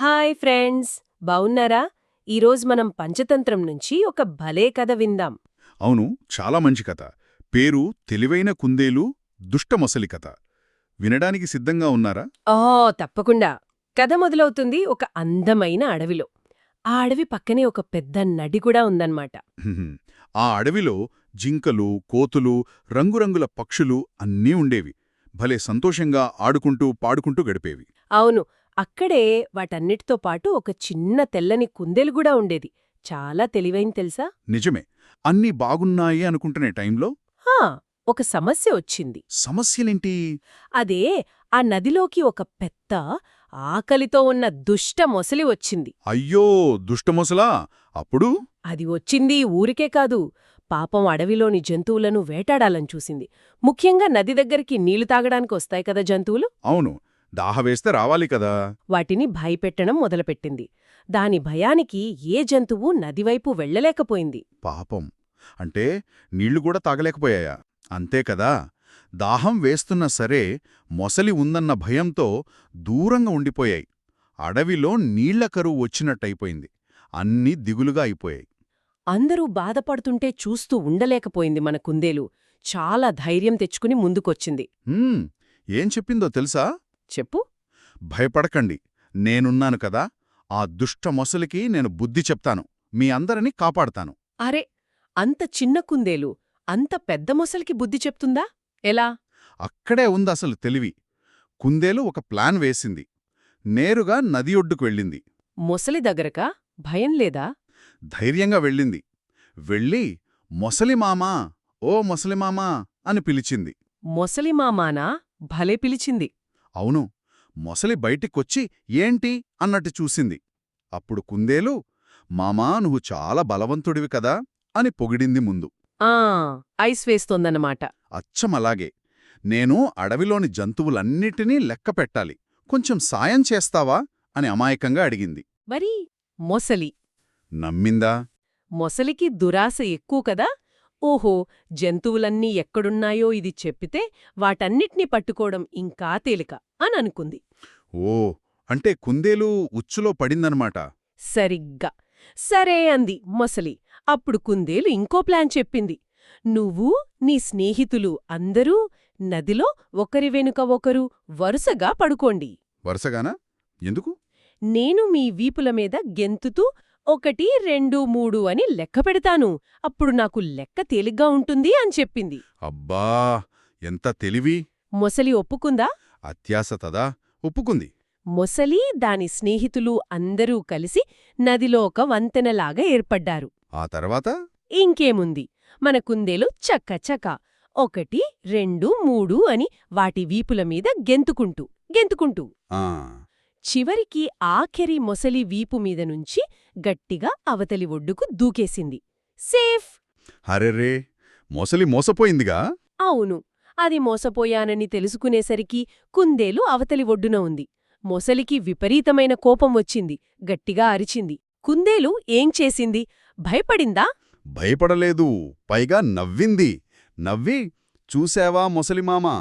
Hi friends బావున్నారా? ఈరోజు మనం పంచతంత్రం నుంచి ఒక భలే కథ విందాం. అవును చాలా మంచి కథ. పేరు తెలివైన కుందేలు దుష్ట మొసలి కథ. వినడానికి సిద్ధంగా ఉన్నారా? ఓ తప్పకుండా. కథ మొదలవుతుంది ఒక అందమైన అడవిలో. ఆ అడవి పక్కనే ఒక పెద్ద నడి కూడా ఉందన్నమాట. ఆ అడవిలో జింకలు కోతులు రంగురంగుల పక్షులు అన్నీ ఉండేవి. భలే సంతోషంగా ఆడుకుంటూ పాడుకుంటూ గడిపేవి. అవును అక్కడే వాటన్నిటితో పాటు ఒక చిన్న తెల్లని కుందేలు కూడా ఉండేది. చాలా తెలివైంది తెలుసా? నిజమే. అన్నీ బాగున్నాయి అనుకుంటునే టైంలో? హా ఒక సమస్య వచ్చింది. సమస్యలేంటి? అదే ఆ నదిలోకి ఒక పెద్ద ఆకలితో ఉన్న దుష్ట మొసలి వచ్చింది. అయ్యో దుష్టమొసలా అప్పుడు? అది వచ్చింది ఊరికే కాదు. పాపం అడవిలోని జంతువులను వేటాడాలని చూసింది. ముఖ్యంగా నది దగ్గరికి నీళ్ళు తాగడానికి వస్తాయి కదా జంతువులు? అవును. దాహవేస్తే రావాలి కదా. వాటిని భయపెట్టడం మొదలుపెట్టింది. దాని భయానికి ఏ జంతువు నదివైపు వెళ్ళలేకపోయింది. పాపం. అంటే నీళ్ళు కూడా తాగలేకపోయాయా? అంతే కదా. దాహం వేస్తున్నా సరే మొసలి ఉందన్న భయంతో దూరంగా ఉండిపోయాయి. అడవిలో నీళ్ళ కరువు వచ్చినట్టయిపోయింది. అన్నీ దిగులుగా అయిపోయాయి. అందరూ బాధపడుతుంటే చూస్తూ ఉండలేకపోయింది మన కుందేలు. చాలా ధైర్యం తెచ్చుకుని ముందుకొచ్చింది. "హ్మ్, ఏం చెప్పిందో తెలుసా? చెప్పు. భయపడకండి. నేనున్నాను కదా. ఆ దుష్ట మొసలికి నేను బుద్ధి చెప్తాను. మీ అందరినీ కాపాడతాను. అరే అంత చిన్న కుందేలు అంత పెద్ద మొసలికి బుద్ధి చెప్తుందా? ఎలా? అక్కడే ఉందసలు తెలివి. కుందేలు ఒక ప్లాన్ వేసింది. నేరుగా నది ఒడ్డుకు వెళ్ళింది. మొసలి దగ్గరకా? భయం లేదా? ధైర్యంగా వెళ్ళింది. వెళ్ళి మొసలిమామా ఓ మొసలిమామా అని పిలిచింది. మొసలి మామానా? భలే పిలిచింది. అవును మొసలి బయటికొచ్చి ఏంటి అన్నట్టు చూసింది. అప్పుడు కుందేలు మామా నువ్వు చాలా బలవంతుడివి కదా అని పొగిడింది ముందు. ఆ ఐస్ వేస్తోందన్నమాట. అచ్చమలాగే నేను అడవిలోని జంతువులన్నిటినీ లెక్క పెట్టాలి. కొంచెం సాయం చేస్తావా? అని అమాయకంగా అడిగింది. మరి మొసలి. నమ్మిందా? మొసలికి దురాశ ఎక్కువ కదా? ఓహో జంతువులన్నీ ఎక్కడున్నాయో ఇది చెప్పితే వాటన్నిటినీ పట్టుకోవడం ఇంకా తేలిక అని అనుకుంది ఓ అంటే కుందేలు ఉచ్చులో పడిందనమాట. సరిగ్గా. సరే అంది మొసలి. అప్పుడు కుందేలు ఇంకో ప్లాన్ చెప్పింది. నువ్వు నీ స్నేహితులు అందరూ నదిలో ఒకరి వెనుక ఒకరు వరుసగా పడుకోండి. వరుసగానా? ఎందుకు? నేను మీ వీపుల మీద గెంతుతూ ఒకటి రెండు మూడు అని లెక్క పెడతాను. అప్పుడు నాకు లెక్క తేలిగ్గా ఉంటుంది అని చెప్పింది. అబ్బా! ఎంత తెలివి! మొసలి ఒప్పుకుందా? అత్యాస తదా? ఒప్పుకుంది. మొసలి దాని స్నేహితులు అందరూ కలిసి నదిలో ఒక వంతెనలాగా ఏర్పడ్డారు. ఆ తర్వాత? ఇంకేముంది? మన కుందేలు చక్క చక్క. ఒకటి రెండు మూడు అని వాటి వీపుల మీద గెంతుకుంటూ గెంతుకుంటూ. ఆ! చివరికి ఆఖరి మొసలి వీపు మీద నుంచి గట్టిగా అవతలి ఒడ్డుకు దూకేసింది. సేఫ్! హరెరే మొసలి మోసపోయిందిగా? అవును అది మోసపోయానని తెలుసుకునేసరికి కుందేలు అవతలి ఒడ్డున ఉంది. మొసలికి విపరీతమైన కోపం వచ్చింది గట్టిగా అరిచింది. కుందేలు ఏం చేసింది? భయపడిందా? భయపడలేదు పైగా నవ్వింది. నవ్వి చూశావా మొసలిమామా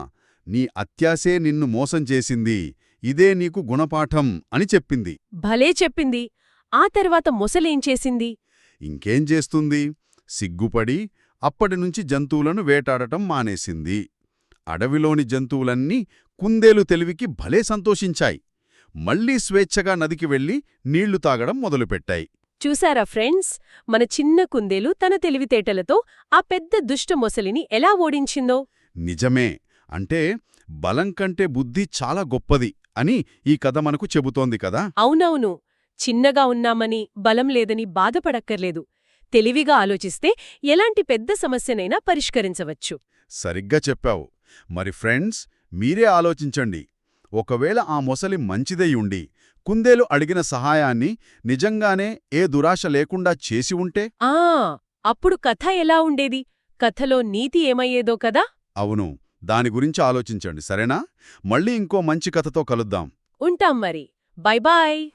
నీ అత్యాసే నిన్ను మోసం చేసింది. ఇదే నీకు గుణపాఠం అని చెప్పింది. భలే చెప్పింది. ఆ తర్వాత మొసలేం చేసింది? ఇంకేం చేస్తుంది? సిగ్గుపడి అప్పటినుంచి జంతువులను వేటాడటం మానేసింది. అడవిలోని జంతువులన్నీ కుందేలు తెలివికి భలే సంతోషించాయి. మళ్ళీ స్వేచ్ఛగా నదికి వెళ్ళి నీళ్ళు తాగడం మొదలుపెట్టాయి. చూసారా ఫ్రెండ్స్? మన చిన్న కుందేలు తన తెలివితేటలతో ఆ పెద్ద దుష్ట మొసలిని ఎలా ఓడించిందో? నిజమే. అంటే బలం కంటే బుద్ధి చాలా గొప్పది. అని ఈ కథ మనకు చెబుతోంది కదా? అవునవును. చిన్నగా ఉన్నామని బలం లేదని బాధపడక్కర్లేదు. తెలివిగా ఆలోచిస్తే ఎలాంటి పెద్ద సమస్యనైనా పరిష్కరించవచ్చు. సరిగ్గా చెప్పావు. మరి ఫ్రెండ్స్ మీరే ఆలోచించండి. ఒకవేళ ఆ మొసలి మంచిదై ఉండి కుందేలు అడిగిన సహాయాన్ని నిజంగానే ఏ దురాశ లేకుండా చేసి ఉంటే? ఆ! అప్పుడు కథ ఎలా ఉండేది? కథలో నీతి ఏమయ్యేదో కదా? అవును. దాని గురించి ఆలోచించండి సరేనా? మళ్ళీ ఇంకో మంచి కథతో కలుద్దాం. ఉంటాం మరి. Bye bye.